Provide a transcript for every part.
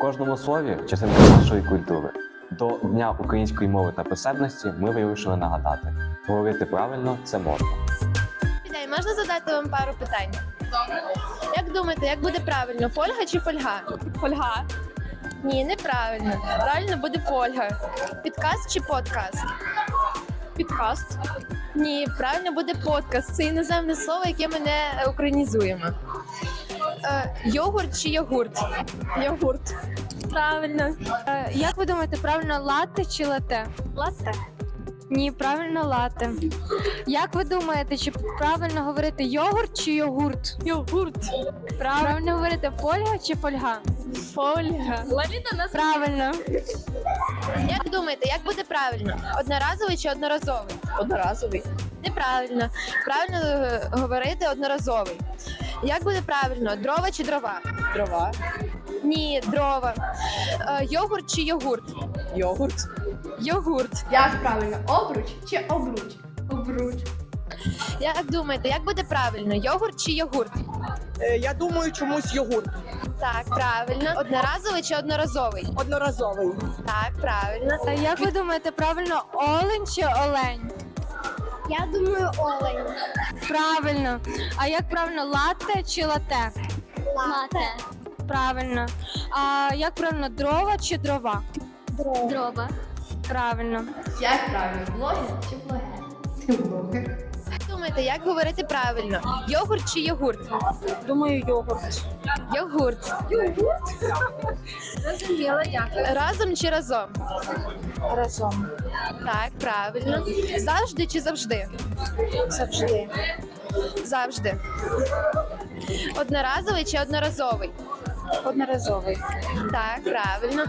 Кожному слові частинка нашої культури. До Дня української мови та писемності ми вирішили нагадати: говорити правильно це можна. Ідей, можна задати вам пару питань? Добре. Як думаєте, як буде правильно, фольга чи фольга? Фольга. Ні, неправильно. Правильно буде фольга. Підкаст чи подкаст? Підкаст. Ні, правильно буде подкаст. Це іноземне слово, яке ми не українізуємо. Е, йогурт чи йогурт? Йогурт. Правильно. Е, Як ви думаєте, правильно латте чи лате? Латте. Ні, правильно лате. Як ви думаєте, чи правильно говорити йогурт чи йогурт? Йогурт. Правильно говорити фольга чи фольга? Фольга. Правильно. Як думаєте, як буде правильно? Одноразовий чи одноразовий? Одноразовий. Неправильно. Правильно е, говорити одноразовий. Як буде правильно? Дрова чи дрова? Дрова. Ні, дрова. Е, йогурт чи йогурт? Йогурт. Йогурт. Як правильно, обруч чи обруч? Обруч. Як думаєте, як буде правильно? Йогурт чи йогурт? Е, я думаю, чомусь йогурт. Так, правильно. Одноразовий чи одноразовий? Одноразовий. Так, правильно. Е, Як ви думаєте, правильно олень чи олень? Я думаю, олень. Правильно. А як правильно латте чи лате? Лате. Правильно. А як правильно дрова чи дрова? Дрова. Правильно. Як правильно, блогер чи блогер? Блогер. Як думаєте, як говорити правильно? Йогурт чи йогурт? Думаю, йогурт. Йогурт. Зрозуміло, дякую. Разом чи разом? Разом. Так, правильно. Завжди чи завжди? Завжди. Завжди. Одноразовий чи одноразовий? Одноразовий. Так, правильно.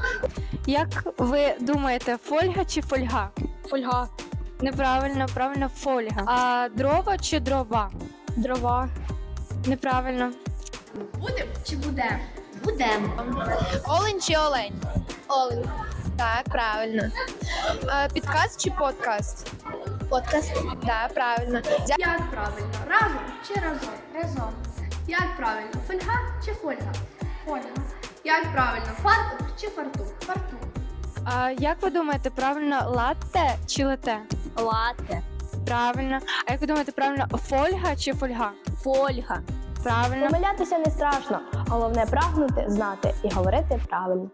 Як ви думаєте, фольга чи фольга? Фольга. Неправильно, правильно фольга. А дрова чи дрова? Дрова. Неправильно. Будем чи будем? Будем. Олень чи олень? Олень. Так, правильно. Е, Підкаст чи подкаст? Подкаст. Так, правильно. Дя- Як правильно? Разом чи разом? Разом. Як правильно? Фольга чи фольга? Фольга. Як правильно? Фартук чи фартук? Фартук. А як ви думаєте, правильно латте чи лате? Лате. Правильно. А як ви думаєте, правильно фольга чи фольга? Фольга. Правильно. Помилятися не страшно, головне прагнути, знати і говорити правильно.